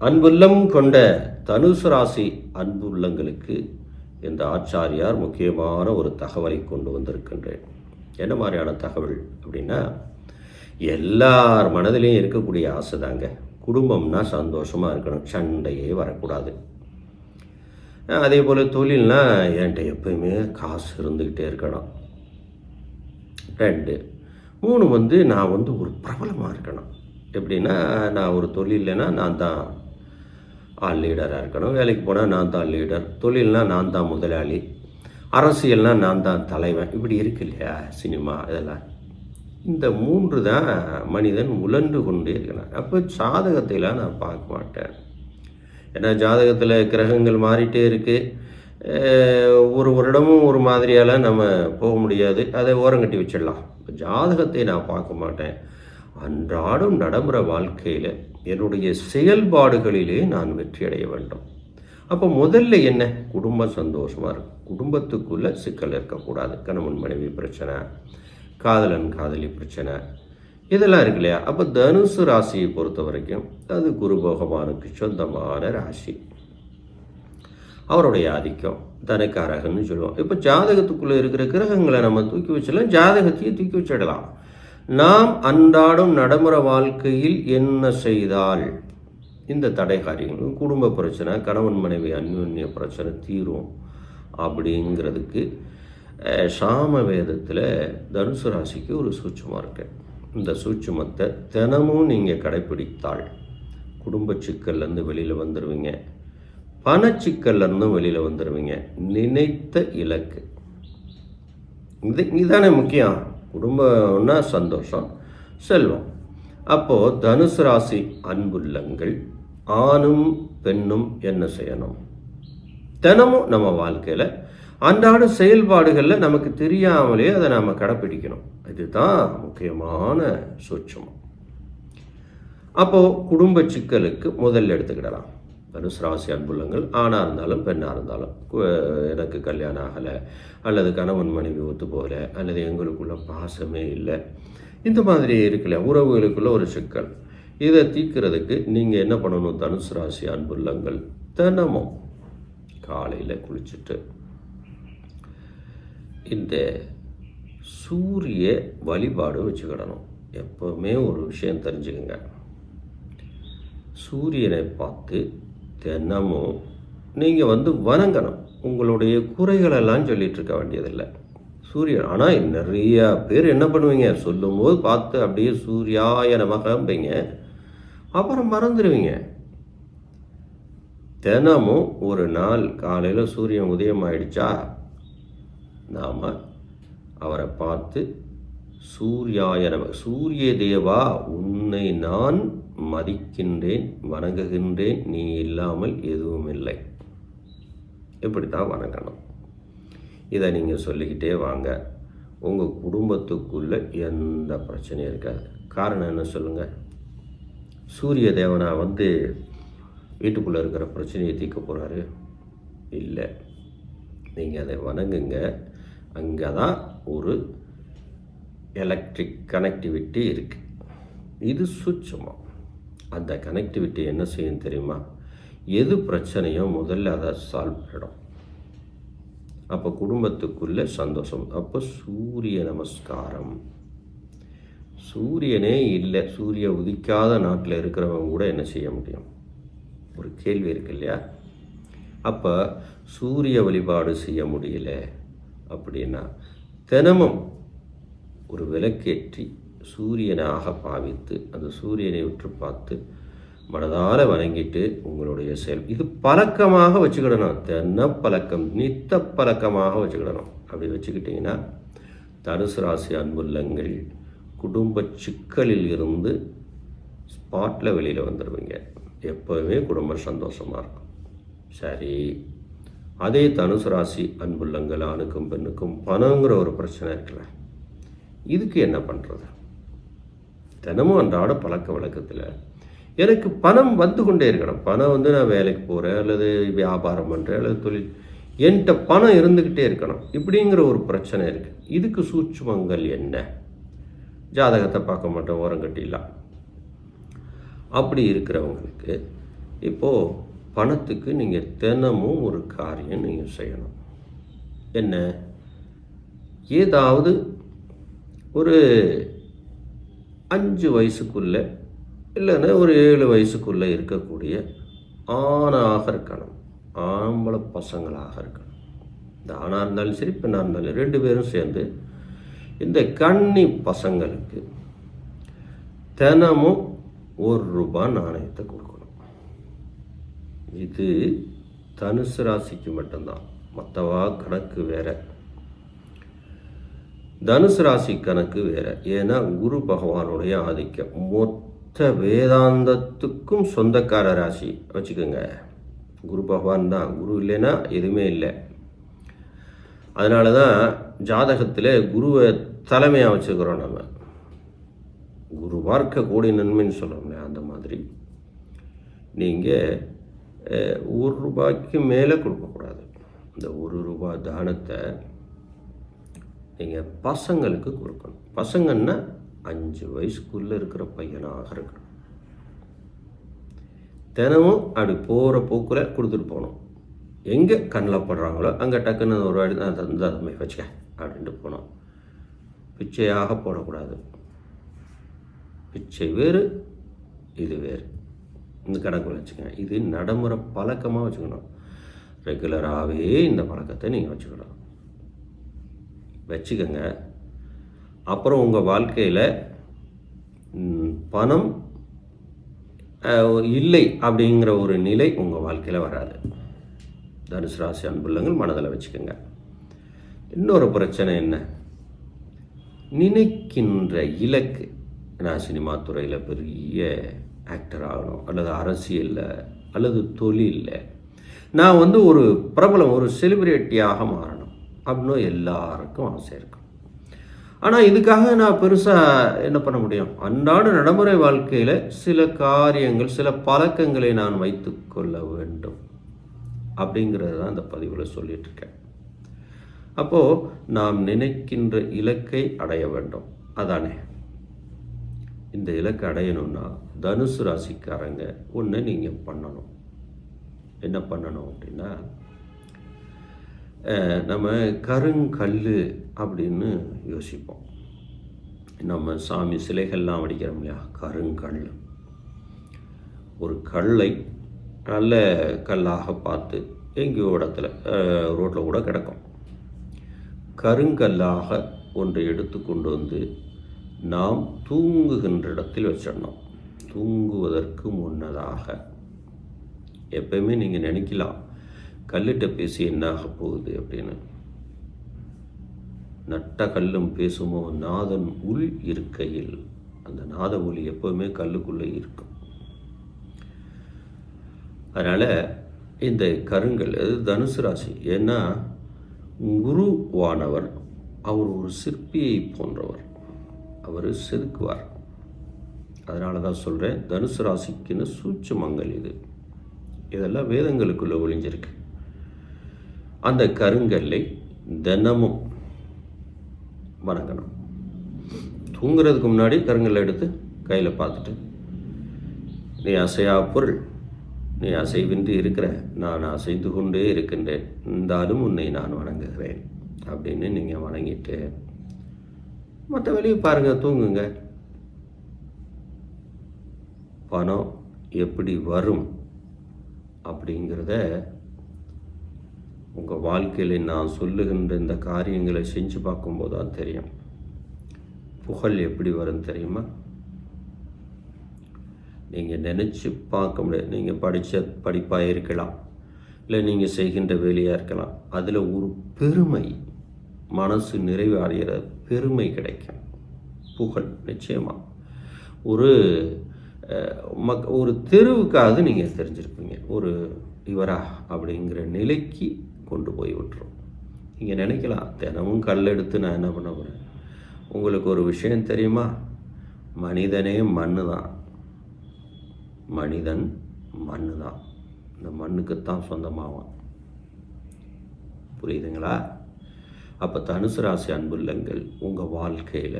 அன்புள்ளம் கொண்ட தனுசு ராசி அன்புள்ளங்களுக்கு இந்த ஆச்சாரியார் முக்கியமான ஒரு தகவலை கொண்டு வந்திருக்கின்றேன். என்ன மாதிரியான தகவல் அப்படின்னா எல்லார் மனதிலையும் இருக்கக்கூடிய ஆசை தாங்க. குடும்பம்னா சந்தோஷமாக இருக்கணும். சண்டையே வரக்கூடாது. அதே போல் தொழில்னா என்கிட்ட எப்பயுமே காசு இருந்துக்கிட்டே இருக்கணும். ரெண்டு மூணு வந்து நான் வந்து ஒரு பிரபலமாக இருக்கணும். எப்படின்னா நான் ஒரு தொழில்னா நான் தான் ஆள் லீடராக இருக்கணும். வேலைக்கு போனால் நான் தான் லீடர் தொழில்னால் நான் தான் முதலாளி. அரசியல்னால் நான் தான் தலைவன். இப்படி இருக்கு இல்லையா சினிமா இதெல்லாம்? இந்த மூன்று தான் மனிதன் உழன்று கொண்டே இருக்கிறான். அப்போ ஜாதகத்தைலாம் நான் பார்க்க மாட்டேன். ஏன்னா ஜாதகத்தில் கிரகங்கள் மாறிட்டே இருக்குது ஒரு வருடமும் ஒரு மாதிரியால் நம்ம போக முடியாது. அதை ஓரங்கட்டி வச்சிடலாம். ஜாதகத்தை நான் பார்க்க மாட்டேன். அன்றாடம் நடைமுறை வாழ்க்கையில் என்னுடைய செயல்பாடுகளிலே நான் வெற்றி அடைய வேண்டும். அப்போ முதல்ல என்ன? குடும்பம் சந்தோஷமாக இருக்கும் குடும்பத்துக்குள்ளே சிக்கல் இருக்கக்கூடாது. கணவன் மனைவி பிரச்சனை காதலன் காதலி பிரச்சனை இதெல்லாம் இருக்கு இல்லையா? அப்போ தனுசு ராசியை பொறுத்த வரைக்கும் அது குரு பகவானுக்கு சொந்தமான ராசி. அவருடைய ஆதிக்கம் தனக்காரகன்னு சொல்லுவோம். இப்போ ஜாதகத்துக்குள்ளே இருக்கிற கிரகங்களை நம்ம தூக்கி வச்சிடலாம். ஜாதகத்தையும் தூக்கி வச்சிடலாம். நாம் அன்றாடும் நடைமுறை வாழ்க்கையில் என்ன செய்தால்? இந்த தடை காரியங்கள் குடும்ப பிரச்சனை கணவன் மனைவி அந்யோன்ய பிரச்சனை தீரும் அப்படிங்கிறதுக்கு சாம வேதத்தில் தனுசு ராசிக்கு ஒரு சூட்சமாக இருக்கு. இந்த சூட்சுமத்தை தினமும் நீங்கள் கடைப்பிடித்தால் குடும்ப சிக்கல்லேருந்து வெளியில் வந்துடுவீங்க பணச்சிக்கல்லேருந்தும் வெளியில் வந்துடுவீங்க நினைத்த இலக்கு. இது இதுதானே முக்கியம். குடும்பம்னா சந்தோஷம். செல்வம். அப்போது தனுசு ராசி அன்புள்ளங்கள் ஆணும் பெண்ணும் என்ன செய்யணும்? தினமும் நம்ம வாழ்க்கையில் அன்றாட செயல்பாடுகளில் நமக்கு தெரியாமலே அதை நாம் கடைப்பிடிக்கணும். இதுதான் முக்கியமான சூட்சமம். அப்போது குடும்ப சிக்கலுக்கு முதல்ல எடுத்துக்கிடலாம். தனுசு ராசி அன்புள்ளங்கள் ஆணாக இருந்தாலும் பெண்ணாக இருந்தாலும் எனக்கு கல்யாணம் ஆகலை அல்லது கணவன் மனைவி ஒத்து போகலை அல்லது எங்களுக்குள்ள பாசமே இல்லை. இந்த மாதிரி இருக்கல உறவுகளுக்குள்ள ஒரு சிக்கல். இதை தீர்க்கிறதுக்கு நீங்கள் என்ன பண்ணணும் தனுசு ராசி அன்புள்ளங்கள்? தினமும் காலையில் குளிச்சுட்டு இந்த சூரிய வழிபாடு வச்சுக்கிடணும். எப்போவுமே ஒரு விஷயம் தெரிஞ்சுக்கங்க. சூரியனை பார்த்து தினமும் நீங்கள் வந்து வணங்கணும். உங்களுடைய குறைகளெல்லாம் சொல்லிகிட்டு இருக்க வேண்டியதில்லை. சூரியன் ஆனால் நிறையா பேர் என்ன பண்ணுவீங்க? சொல்லும்போது பார்த்து அப்படியே சூர்யாய நமகம்பீங்க அப்புறம் மறந்துடுவீங்க தினமும் ஒரு நாள் காலையில் சூரியன் உதயம் ஆயிடுச்சா? நாம் அவரை பார்த்து சூர்யாய நம சூரிய தேவா உன்னை நான் மதிக்கின்றேன் வணங்குகின்றேன் நீ இல்லாமல் எதுவும் இல்லை இப்படி தான் வணங்கணும். இதை நீங்கள் சொல்லிக்கிட்டே வாங்க. உங்கள் குடும்பத்துக்குள்ளே எந்த பிரச்சனையும் இருக்காது. காரணம் என்ன சொல்லுங்கள் சூரிய தேவனா வந்து வீட்டுக்குள்ளே இருக்கிற பிரச்சனையை தீர்க்க போகிறாரு இல்லை. நீங்கள் அதை வணங்குங்க. அங்கே தான் ஒரு எலக்ட்ரிக் கனெக்டிவிட்டி இருக்குது இது சுட்சமாக அந்த கனெக்டிவிட்டி என்ன செய்யும் தெரியுமா? எது பிரச்சனையோ முதல்ல அதை சால்வ் பண்ணிடும். அப்போ குடும்பத்துக்குள்ளே சந்தோஷம். அப்போ சூரிய நமஸ்காரம். சூரியனே இல்லை. சூரிய உதிக்காத நாட்டில் இருக்கிறவங்க கூட என்ன செய்ய முடியும்? ஒரு கேள்வி இருக்கு இல்லையா? அப்போ சூரிய வழிபாடு செய்ய முடியல அப்படின்னா தினமும் ஒரு விளக்கேற்றி சூரியனாக பாவித்து அந்த சூரியனை உற்று பார்த்து மனதார வணங்கிட்டு உங்களுடைய செயல். இது பழக்கமாக வச்சுக்கிடணும். தென்ன பழக்கம் நித்த பழக்கமாக வச்சுக்கிடணும். அப்படி வச்சுக்கிட்டிங்கன்னா தனுசு ராசி அன்புள்ளங்கள் குடும்ப சிக்கலில் இருந்து ஸ்பாட்டில் வெளியில் வந்துடுவீங்க எப்போவுமே குடும்பம் சந்தோஷமாக இருக்கும். சரி. அதே தனுசு ராசி அன்புள்ளங்கள் ஆணுக்கும் பெண்ணுக்கும் பணங்கிற ஒரு பிரச்சனை இருக்குல்ல. இதுக்கு என்ன பண்ணுறது தினமும் அன்றாட பழக்க வழக்கத்தில் எனக்கு பணம் வந்து கொண்டே இருக்கணும். பணம் வந்து நான் வேலைக்கு போகிறேன் அல்லது வியாபாரம் பண்ணுறேன் அல்லது தொழில். என்கிட்ட பணம் இருந்துக்கிட்டே இருக்கணும். இப்படிங்கிற ஒரு பிரச்சனை இருக்குது இதுக்கு சூட்சுமங்கள் என்ன? ஜாதகத்தை பார்க்க மாட்டோம் ஓரம் கட்டிடலாம். அப்படி இருக்கிறவங்களுக்கு இப்போது பணத்துக்கு நீங்கள் தினமும் ஒரு காரியம் நீங்கள் செய்யணும். என்ன? ஏதாவது ஒரு அஞ்சு வயசுக்குள்ளே இல்லைன்னா ஒரு ஏழு வயசுக்குள்ளே இருக்கக்கூடிய ஆணாக இருக்கணும். ஆம்பளை பசங்களாக இருக்கணும். இந்த ஆணாக இருந்தாலும் சரி பெண்ணாக இருந்தாலும் ரெண்டு பேரும் சேர்ந்து இந்த கன்னி பசங்களுக்கு தினமும் ஒரு ரூபாய் நாணயத்தை கொடுக்கணும். இது தனுசு ராசிக்கு மட்டும்தான். மற்றவா கணக்கு வேறு. தனுசு ராசி கணக்கு வேற. ஏன்னா குரு பகவானுடைய ஆதிக்கம். மொத்த வேதாந்தத்துக்கும் சொந்தக்கார ராசி. வச்சுக்கோங்க. குரு பகவான் தான். குரு இல்லைன்னா எதுவுமே இல்லை. அதனால தான் ஜாதகத்தில் குருவை தலைமையாக வச்சுக்கிறோம் நம்ம. குரு பார்க்க கூடிய நன்மைன்னு சொல்கிறோம்ல அந்த மாதிரி. நீங்கள் ஒரு ரூபாய்க்கு மேலே கொடுக்கக்கூடாது. இந்த ஒரு ரூபாய் தானத்தை நீங்கள் பசங்களுக்கு கொடுக்கணும். பசங்கன்னா அஞ்சு வயசுக்குள்ளே இருக்கிற பையனாக இருக்கணும். தினமும் அப்படி போகிற போக்கில் கொடுத்துட்டு போகணும். எங்கே கண்ணில் படுறாங்களோ அங்கே டக்குன்னு ஒரு வாடி தான் தந்து அதை வச்சுக்க அப்படின்ட்டு போனோம் பிச்சையாக போடக்கூடாது. பிச்சை வேறு இது வேறு. இந்த கணக்கு வச்சுக்கோங்க. இது நடைமுறை பழக்கமாக வச்சுக்கணும். ரெகுலராகவே இந்த பழக்கத்தை நீங்கள் வச்சுக்கணும். வச்சுக்கோங்க. அப்புறம் உங்கள் வாழ்க்கையில் பணம் இல்லை அப்படிங்கிற ஒரு நிலை உங்கள் வாழ்க்கையில் வராது. தனுசு ராசி அன்புள்ளங்கள் மனதில் வச்சுக்கோங்க. இன்னொரு பிரச்சனை என்ன? நினைக்கின்ற இலக்கு. நான் சினிமா துறையில் பெரிய ஆக்டர் ஆகணும். அல்லது அரசியலில் அல்லது தொழிலில். நான் வந்து ஒரு பிரபலம் ஒரு செலிபிரிட்டியாக மாறணும். அப்படின்னு எல்லாருக்கும் ஆசை இருக்கும் ஆனால் இதுக்காக நான் பெருசாக என்ன பண்ண முடியும்? அன்றாட நடைமுறை வாழ்க்கையில் சில காரியங்கள் சில பழக்கங்களை நான் வைத்து கொள்ள வேண்டும். அப்படிங்கிறது தான் இந்த பதிவில் சொல்லிகிட்ருக்கேன் அப்போது நாம் நினைக்கின்ற இலக்கை அடைய வேண்டும். அதானே? இந்த இலக்கை அடையணும்னா தனுசு ராசிக்காரங்க ஒன்று நீங்கள் பண்ணணும். என்ன பண்ணணும் அப்படின்னா நம்ம கருங்கல் அப்படின்னு யோசிப்போம். நம்ம சாமி சிலைகள்லாம் வடிக்கிறோம் இல்லையா? கருங்கல். ஒரு கல்லை நல்ல கல்லாக பார்த்து எங்கேயோ இடத்துல ரோட்டில் கூட கிடக்கும். கருங்கல்லாக ஒன்றை எடுத்து கொண்டு வந்து நாம் தூங்குகின்ற இடத்தில் வச்சிடணும். தூங்குவதற்கு முன்னதாக எப்பயுமே நீங்கள் நினைக்கலாம் கல்லிட்ட பேசி என்ன ஆக போகுது அப்படின்னு. நட்ட கல்லும் பேசுமோ? நாதன் உள் இருக்கையில். அந்த நாத ஒளி எப்போவுமே கல்லுக்குள்ளே இருக்கும். அதனால் இந்த கருங்கல் அது தனுசு ராசி. ஏன்னா குருவானவர் அவர் ஒரு சிற்பியை போன்றவர். அவர் செதுக்குவார். அதனால தான் சொல்கிறேன் தனுசு ராசிக்குன்னு சூட்சமங்கள் இது. இதெல்லாம் வேதங்களுக்குள்ளே ஒளிஞ்சிருக்கு. அந்த கருங்கல்லை தினமும் வணங்கணும். தூங்குறதுக்கு முன்னாடி கருங்கல்லை எடுத்து கையில் பார்த்துட்டு நீ அசையா பொருள் நீ அசைவின்றி இருக்கிற நான் அசைந்து கொண்டே இருக்கின்றேன். இருந்தாலும் உன்னை நான் வணங்குகிறேன். அப்படின்னு நீங்கள் வணங்கிட்டு மற்ற வெளியே பாருங்கள் தூங்குங்க. பணம் எப்படி வரும் அப்படிங்கிறத உங்கள் வாழ்க்கையில் நான் சொல்லுகின்ற இந்த காரியங்களை செஞ்சு பார்க்கும்போது தான் தெரியும். புகழ் எப்படி வரும் தெரியுமா? நீங்கள் நினச்சி பார்க்க முடியாது. நீங்கள் படித்த படிப்பாக இருக்கலாம். இல்லை நீங்கள் செய்கின்ற வேலையாக இருக்கலாம். அதில் ஒரு பெருமை மனசு நிறைவு அடைகிற பெருமை கிடைக்கும். புகழ் நிச்சயமாக ஒரு மக் ஒரு தெருவுக்காவது நீங்கள் தெரிஞ்சிருப்பீங்க. ஒரு இவரா அப்படிங்கிற நிலைக்கு கொண்டு போய் விட்டுரும். நீங்கள் நினைக்கலாம் தினமும் கல் எடுத்து நான் என்ன பண்ண போகிறேன் உங்களுக்கு ஒரு விஷயம் தெரியுமா? மனிதனே மண்ணு தான் மனிதன் மண்ணு தான் இந்த மண்ணுக்குத்தான் சொந்தமாகும் புரியுதுங்களா? அப்போ தனுசு ராசி அன்புள்ளங்கள் உங்கள் வாழ்க்கையில்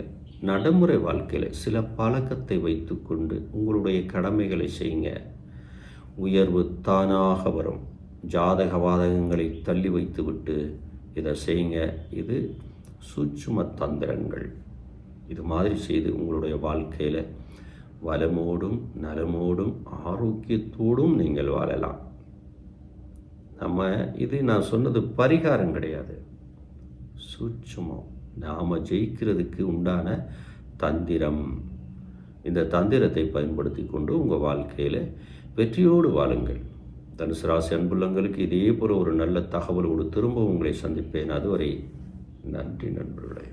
நடைமுறை வாழ்க்கையில் சில பழக்கத்தை வைத்துக்கொண்டு உங்களுடைய கடமைகளை செய்யுங்க. உயர்வு தானாக வரும். ஜாதக வாதகங்களை தள்ளி வைத்துவிட்டு இதை செய்யுங்க இது சூட்சும தந்திரங்கள். இது மாதிரி செய்து உங்களுடைய வாழ்க்கையில் வளமோடும் நலமோடும் ஆரோக்கியத்தோடும் நீங்கள் வாழலாம். நம்ம இது நான் சொன்னது பரிகாரம் கிடையாது. சூட்சுமம். நாம் ஜெயிக்கிறதுக்கு உண்டான தந்திரம். இந்த தந்திரத்தை பயன்படுத்தி கொண்டு உங்கள் வாழ்க்கையில் வெற்றியோடு வாழுங்கள். தனுசு ராசி அன்புள்ளங்களுக்கு இதே போல ஒரு நல்ல தகவலோடு திரும்ப உங்களை சந்திப்பேன். அதுவரை நன்றி நண்பர்களே.